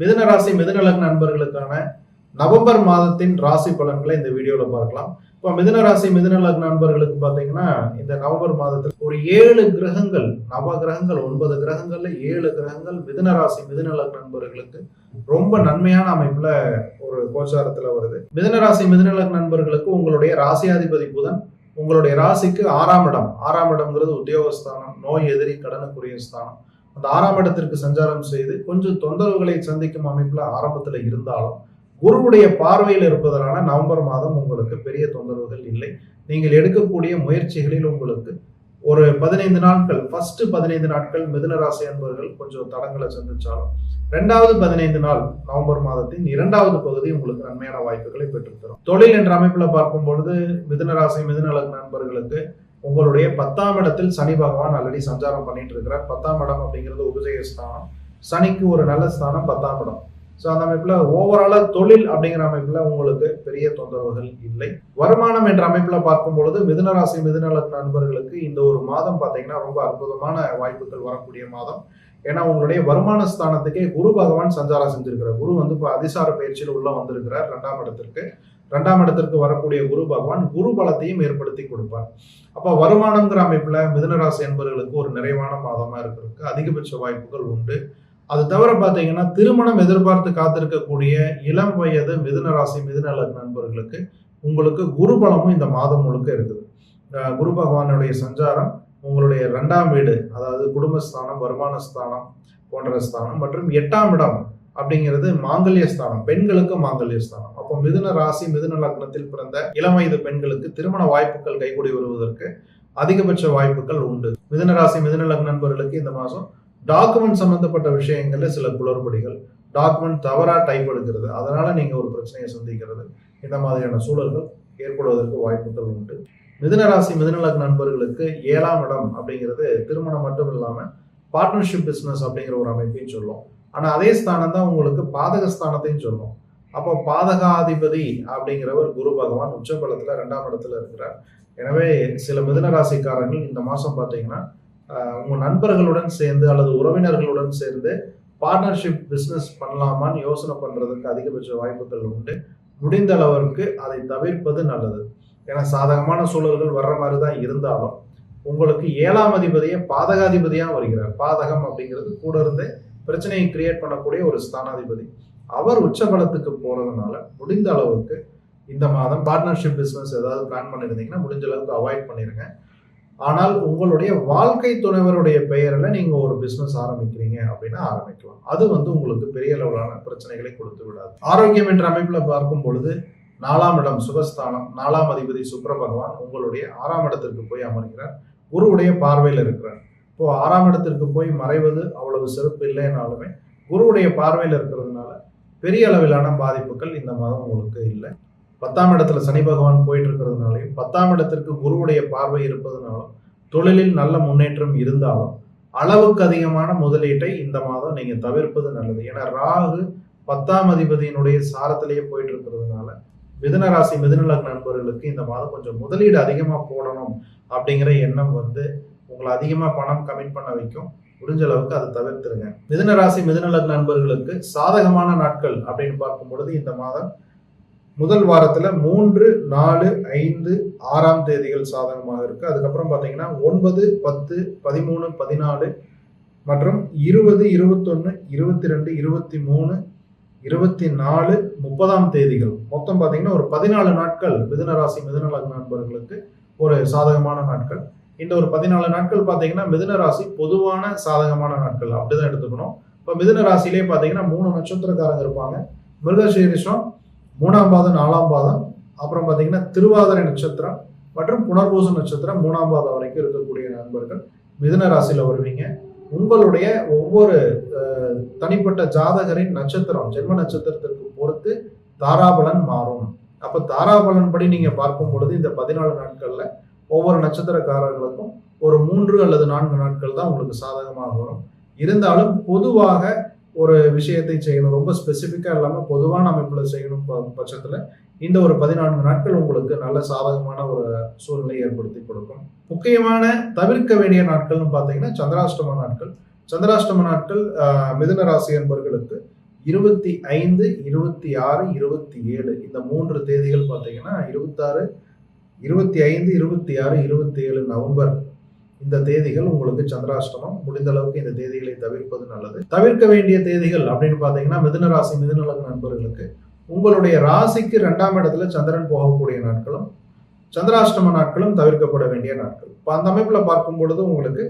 மிதுன ராசி மிதுன லக்ன நண்பர்களுக்கான நவம்பர் மாதத்தின் ராசி பலன்களை இந்த வீடியோல பார்க்கலாம். இப்போ மிதுன ராசி மிதுன லக்ன நண்பர்களுக்கு பார்த்தீங்கன்னா இந்த நவம்பர் மாதத்தில் ஒரு ஏழு கிரகங்கள் நவ கிரகங்கள் ஒன்பது கிரகங்கள்ல ஏழு கிரகங்கள் மிதுன ராசி மிதுன லக்ன நண்பர்களுக்கு ரொம்ப நன்மையான அமைப்புல ஒரு கோச்சாரத்துல வருது. மிதுன ராசி மிதுன லக்ன நண்பர்களுக்கு உங்களுடைய ராசியாதிபதி புதன் உங்களுடைய ராசிக்கு ஆறாம் இடம். ஆறாம் இடம்ங்கிறது உத்தியோகஸ்தானம் நோய் எதிரி கடனுக்குரிய ஸ்தானம். அந்த ஆறாம் இடத்திற்கு சஞ்சாரம் செய்து கொஞ்சம் தொந்தரவுகளை சந்திக்கும் அமைப்பில் ஆரம்பத்தில் இருந்தாலும் குருவுடைய பார்வையில் இருப்பதனால நவம்பர் மாதம் உங்களுக்கு பெரிய தொந்தரவுகள் இல்லை. நீங்கள் எடுக்கக்கூடிய முயற்சிகளில் உங்களுக்கு ஒரு பதினைந்து நாட்கள் ஃபர்ஸ்ட் பதினைந்து நாட்கள் மிதுனராசி அன்பர்கள் கொஞ்சம் தடங்களை சந்திச்சாலும் ரெண்டாவது பதினைந்து நாள் நவம்பர் மாதத்தின் இரண்டாவது பகுதி உங்களுக்கு நன்மையான வாய்ப்புகளை பெற்றுத்தரும். தொழில் என்ற அமைப்பில் பார்க்கும் பொழுது மிதுனராசி ராசி நண்பர்களுக்கு உங்களுடைய பத்தாம் இடத்தில் சனி பகவான் ஆல்ரெடி சஞ்சாரம் பண்ணிட்டு இருக்கிறார். பத்தாம் இடம் அப்படிங்கிறது உபஜய ஸ்தானம் சனிக்கு ஒரு நல்ல ஸ்தானம் பத்தாம் இடம். ஸோ அந்த அமைப்பில் ஓவராலாக தொழில் அப்படிங்கிற அமைப்பில் உங்களுக்கு பெரிய தொந்தரவுகள் இல்லை. வருமானம் என்ற அமைப்பில் பார்க்கும் பொழுது மிதுனராசி ராசி நண்பர்களுக்கு இந்த ஒரு மாதம் பார்த்தீங்கன்னா ரொம்ப அற்புதமான வாய்ப்புகள் வரக்கூடிய மாதம். ஏன்னா உங்களுடைய வருமான ஸ்தானத்துக்கே குரு பகவான் சஞ்சாரம் செஞ்சிருக்கிறார். குரு வந்து இப்போ அதிசார பயிற்சியில் உள்ள வந்திருக்கிறார் ரெண்டாம் இடத்திற்கு. ரெண்டாம் இடத்திற்கு வரக்கூடிய குரு பகவான் குரு பலத்தையும் ஏற்படுத்தி கொடுப்பார். அப்போ வருமானங்கிற அமைப்பில் மிதுனராசி என்பவர்களுக்கு ஒரு நிறைவான மாதமாக இருக்கிறதுக்கு அதிகபட்ச வாய்ப்புகள் உண்டு. அது தவிர பார்த்தீங்கன்னா திருமணம் எதிர்பார்த்து காத்திருக்கக்கூடிய இளம் வயது மிதுனராசி மிதுன நண்பர்களுக்கு உங்களுக்கு குரு பலமும் இந்த மாதம் முழுக்க இருக்குது. குரு பகவானுடைய சஞ்சாரம் உங்களுடைய ரெண்டாம் வீடு அதாவது குடும்பஸ்தானம் வருமான ஸ்தானம் போன்ற ஸ்தானம் மற்றும் எட்டாம் இடம் அப்படிங்கிறது மாங்கல்ய ஸ்தானம். பெண்களுக்கு மாங்கல்ய ஸ்தானம். அப்போ மிதுன ராசி மிதுன லக்னத்தில் பிறந்த இளம் வயது பெண்களுக்கு திருமண வாய்ப்புகள் கைகூடி வருவதற்கு அதிகபட்ச வாய்ப்புகள் உண்டு. மிதுன ராசி மிதுன லக்ன நண்பர்களுக்கு இந்த மாதம் டாக்குமெண்ட் சம்பந்தப்பட்ட விஷயங்கள்ல சில குளறுபடிகள் டாக்குமெண்ட் தவறா டைப் எடுக்கிறது. அதனால நீங்க ஒரு பிரச்சனையை சந்திக்கிறது. இந்த மாதிரியான சூழல்கள் ஏற்படுவதற்கு வாய்ப்புகள் உண்டு. மிதுன ராசி மிதுன லக்ன நண்பர்களுக்கு ஏழாம் இடம் அப்படிங்கிறது திருமணம் மட்டும் இல்லாம பார்ட்னர்ஷிப் பிஸ்னஸ் அப்படிங்கிற ஒரு அமைப்பையும் சொல்லும். ஆனால் அதே ஸ்தானம் தான் உங்களுக்கு பாதக ஸ்தானத்தையும் சொல்லும். அப்போ பாதகாதிபதி அப்படிங்கிறவர் குரு பகவான் உச்சபலத்தில் ரெண்டாம் இடத்துல இருக்கிறார். எனவே சில மிதனராசிக்காரர்கள் இந்த மாதம் பார்த்தீங்கன்னா உங்கள் நண்பர்களுடன் சேர்ந்து அல்லது உறவினர்களுடன் சேர்ந்து பார்ட்னர்ஷிப் பிஸ்னஸ் பண்ணலாமான்னு யோசனை பண்ணுறதுக்கு அதிகபட்ச வாய்ப்புகள் உண்டு. முடிந்த அளவிற்கு அதை தவிர்ப்பது நல்லது. ஏன்னா சாதகமான சூழல்கள் வர்ற மாதிரி தான் இருந்தாலும் உங்களுக்கு ஏழாம் அதிபதியே பாதகாதிபதியாக வருகிறார். பாதகம் அப்படிங்கிறது கூட இருந்து பிரச்சனையை கிரியேட் பண்ணக்கூடிய ஒரு ஸ்தானாதிபதி. அவர் உச்சபலத்துக்கு போறதுனால முடிந்த அளவுக்கு இந்த மாதம் பார்ட்னர்ஷிப் பிஸ்னஸ் ஏதாவது பிளான் பண்ணியிருந்தீங்கன்னா முடிஞ்ச அளவுக்கு அவாய்ட் பண்ணிருங்க. ஆனால் உங்களுடைய வாழ்க்கை துணைவருடைய பெயரில் நீங்க ஒரு பிசினஸ் ஆரம்பிக்கிறீங்க அப்படின்னா ஆரம்பிக்கலாம். அது வந்து உங்களுக்கு பெரிய அளவிலான பிரச்சனைகளை கொடுத்து விடாது. ஆரோக்கியம் என்ற அமைப்பில் பார்க்கும் பொழுது நாலாம் இடம் சுகஸ்தானம் நாலாம் அதிபதி சுக்கிர பகவான் உங்களுடைய ஆறாம் இடத்திற்கு போய் அமர்கிறார். குருவுடைய பார்வையில் இருக்கிறார். இப்போ ஆறாம் இடத்திற்கு போய் மறைவது அவ்வளவு சிறப்பு இல்லைனாலுமே குருவுடைய பார்வையில் இருக்கிறதுனால பெரிய அளவிலான பாதிப்புகள் இந்த மாதம் உங்களுக்கு இல்லை. பத்தாம் இடத்துல சனி பகவான் போயிட்டு இருக்கிறதுனாலையும் பத்தாம் இடத்திற்கு குருவுடைய பார்வை இருப்பதனாலும் தொழிலில் நல்ல முன்னேற்றம் இருந்தாலும் அளவுக்கு அதிகமான முதலீட்டை இந்த மாதம் நீங்க தவிர்ப்பது நல்லது. ஏன்னா ராகு பத்தாம் அதிபதியினுடைய சாரத்திலேயே போயிட்டு இருக்கிறதுனால மிதுன ராசி நண்பர்களுக்கு இந்த மாதம் கொஞ்சம் முதலீடு அதிகமாக போடணும் அப்படிங்கிற எண்ணம் வந்து உங்களை அதிகமாக பணம் கமிட் பண்ண வைக்கும். முடிஞ்ச அளவுக்கு அதை தவிர்த்துருங்க. மிதுன ராசி மிதுன லக்ன நண்பர்களுக்கு சாதகமான நாட்கள் அப்படின்னு பார்க்கும் பொழுது இந்த மாதம் முதல் வாரத்தில் மூன்று நாலு ஐந்து ஆறாம் தேதிகள் சாதகமாக இருக்குது அதுக்கப்புறம் பார்த்தீங்கன்னா ஒன்பது பத்து பதிமூணு பதினாலு மற்றும் இருபது இருபத்தொன்று இருபத்தி ரெண்டு இருபத்தி மூணு இருபத்தி நாலு முப்பதாம் தேதிகள். மொத்தம் பார்த்தீங்கன்னா ஒரு பதினாலு நாட்கள் மிதுன ராசி மிதுன லக்ன நண்பர்களுக்கு ஒரு சாதகமான நாட்கள். இந்த ஒரு பதினாலு நாட்கள் பார்த்தீங்கன்னா மிதுன ராசி பொதுவான சாதகமான நாட்கள். அப்படிதான் எடுத்துக்கணும். இப்போ மிதுன ராசியிலே பார்த்தீங்கன்னா மூணு நட்சத்திரக்காரங்க இருப்பாங்க. மிருகசீரிஷம் மூணாம் பாதம் நாலாம் பாதம். அப்புறம் பார்த்தீங்கன்னா திருவாதிரை நட்சத்திரம் மற்றும் புனர்பூச நட்சத்திரம் மூணாம் பாதம் வரைக்கும் இருக்கக்கூடிய நண்பர்கள் மிதுன ராசியில் வருவீங்க. உங்களுடைய ஒவ்வொரு தனிப்பட்ட ஜாதகரின் நட்சத்திரம் ஜென்ம நட்சத்திரத்திற்கு பொறுத்து தாராபலன் மாறும். அப்போ தாராபலன் படி நீங்கள் பார்க்கும் பொழுது இந்த பதினாலு நாட்களில் ஒவ்வொரு நட்சத்திரக்காரர்களுக்கும் ஒரு மூன்று அல்லது நான்கு நாட்கள் தான் உங்களுக்கு சாதகமாக வரும். இருந்தாலும் பொதுவாக ஒரு விஷயத்தை செய்யணும். ரொம்ப ஸ்பெசிஃபிக்காக இல்லாமல் பொதுவான அமைப்பில் செய்யணும் ப- இந்த ஒரு பதினான்கு நாட்கள் உங்களுக்கு நல்ல சாதகமான ஒரு சூழ்நிலை ஏற்படுத்தி கொடுக்கும். முக்கியமான தவிர்க்க வேண்டிய நாட்கள்னு பார்த்தீங்கன்னா சந்திராஷ்டம நாட்கள். சந்திராஷ்டம நாட்கள் மிதுன ராசி என்பவர்களுக்கு இருபத்தி ஐந்து இருபத்தி ஆறு இருபத்தி ஏழு இந்த மூன்று தேதிகள் பார்த்தீங்கன்னா இருபத்தாறு இருபத்தி ஐந்து இருபத்தி ஆறு இருபத்தி ஏழு நவம்பர் இந்த தேதிகள் உங்களுக்கு சந்திராஷ்டமம். முடிந்த அளவுக்கு இந்த தேதிகளை தவிர்ப்பது நல்லது. தவிர்க்க வேண்டிய தேதிகள் அப்படின்னு பார்த்தீங்கன்னா மிதுன ராசி மிதுன நண்பர்களுக்கு. உங்களுடைய ராசிக்கு ரெண்டாம் இடத்துல சந்திரன் போகக்கூடிய நாட்களும் சந்திராஷ்டம நாட்களும் தவிர்க்கப்பட வேண்டிய நாட்கள். இப்போ அந்த அமைப்பில் பார்க்கும் பொழுது உங்களுக்கு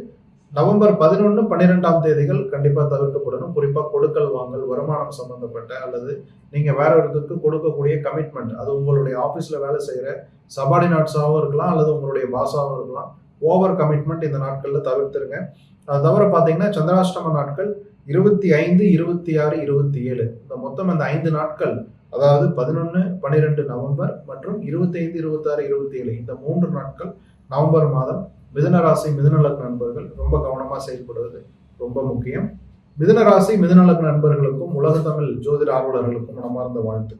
நவம்பர் பதினொன்று பன்னிரெண்டாம் தேதிகள் கண்டிப்பாக தவிர்க்கப்படணும். குறிப்பாக கொடுக்கல் வாங்கல் வருமானம் சம்பந்தப்பட்ட அல்லது நீங்கள் வேற ஒருத்தருக்கு கொடுக்கக்கூடிய கமிட்மெண்ட் அது உங்களுடைய ஆஃபீஸில் வேலை செய்கிற சபார்டினாட்ஸாகவும் இருக்கலாம் அல்லது உங்களுடைய பாஸாகவும் இருக்கலாம். ஓவர் கமிட்மெண்ட் இந்த நாட்களில் தவிர்த்துருங்க. அது தவிர பார்த்தீங்கன்னா சந்திராஷ்டம நாட்கள் இருபத்தி ஐந்து இருபத்தி ஆறு இருபத்தி ஏழு. இந்த மொத்தம் இந்த ஐந்து நாட்கள் அதாவது பதினொன்று பன்னிரெண்டு நவம்பர் மற்றும் இருபத்தைந்து இருபத்தாறு இருபத்தி ஏழு. இந்த மூன்று நாட்கள் நவம்பர் மாதம் மிதுன ராசி நண்பர்கள் ரொம்ப கவனமாக செயல்படுவது ரொம்ப முக்கியம். மிதுன ராசி நண்பர்களுக்கும் உலகத்தமிழ் ஜோதிட ஆர்வலர்களுக்கும் மனமார்ந்த வாழ்த்துக்கள்.